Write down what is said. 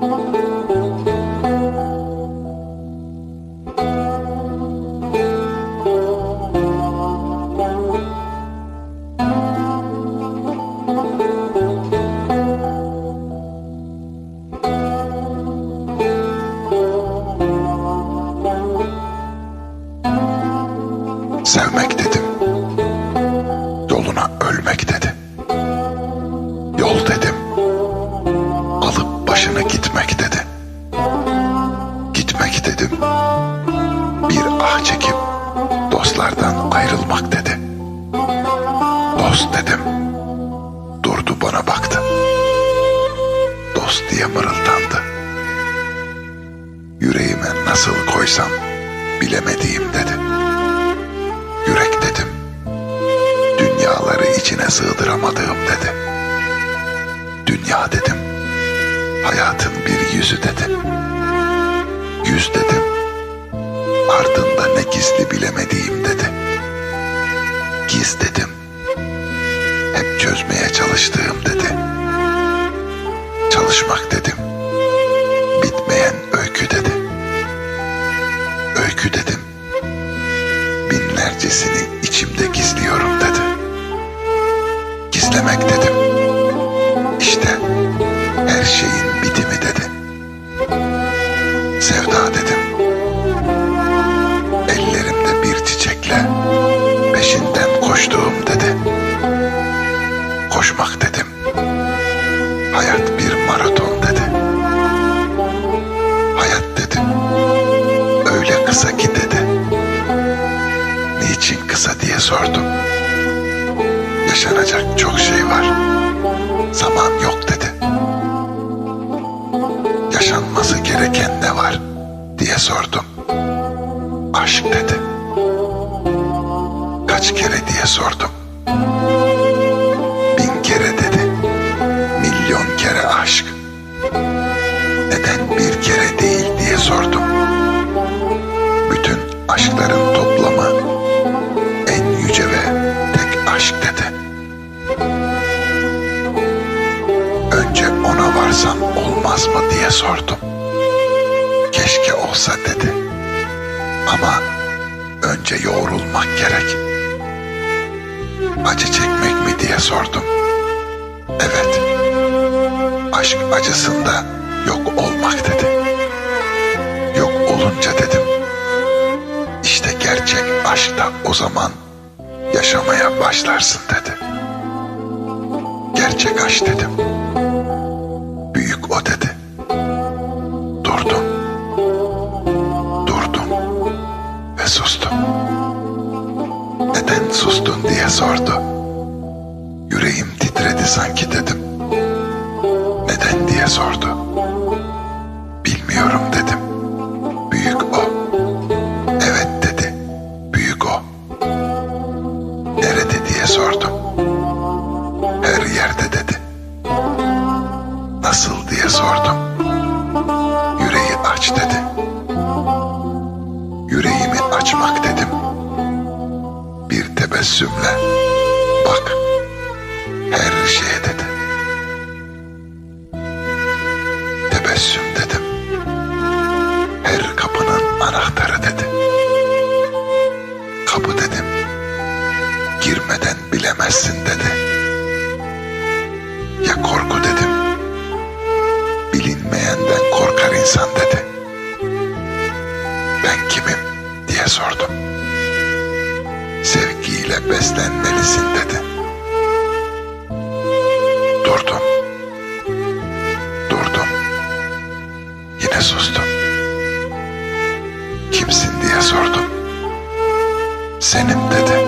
Música Dost dedim. Durdu bana baktı. Dost diye mırıldandı. Yüreğime nasıl koysam bilemediğim dedi. Yürek dedim. Dünyaları içine sığdıramadığım dedi. Dünya dedim. Hayatın bir yüzü dedi. Yüz dedim. Ardında ne gizli bilemediğim dedi. Giz dedim. Çözmeye çalıştığım dedi. Çalışmak dedim. Bitmeyen öykü dedi. Öykü dedim binlercesini içimde gizliyorum dedi. Gizlemek dedim. İşte her şeyin kısa ki dedi. Niçin kısa diye sordum. Yaşanacak çok şey var. Zaman yok dedi. Yaşanması gereken ne var diye sordum. Aşk dedi. Kaç kere diye sordum. Aşkların toplamı en yüce ve tek aşk dedi. Önce ona varsam olmaz mı diye sordum. Keşke olsa dedi. Ama önce yoğrulmak gerek. Acı çekmek mi diye sordum. Evet. Aşk acısında yok olmak dedi. Yok olunca dedim. Aşkta o zaman yaşamaya başlarsın dedi. Gerçek aşk dedim. Büyük o dedi. Durdum. Durdum. Ve sustum. Neden sustun diye sordu. Yüreğim titredi sanki dedim. Neden diye sordu. Tebessümle bak her şeye dedi. Tebessüm dedim. Her kapının anahtarı dedi. Kapı dedim. Girmeden bilemezsin dedi. Senim dedi.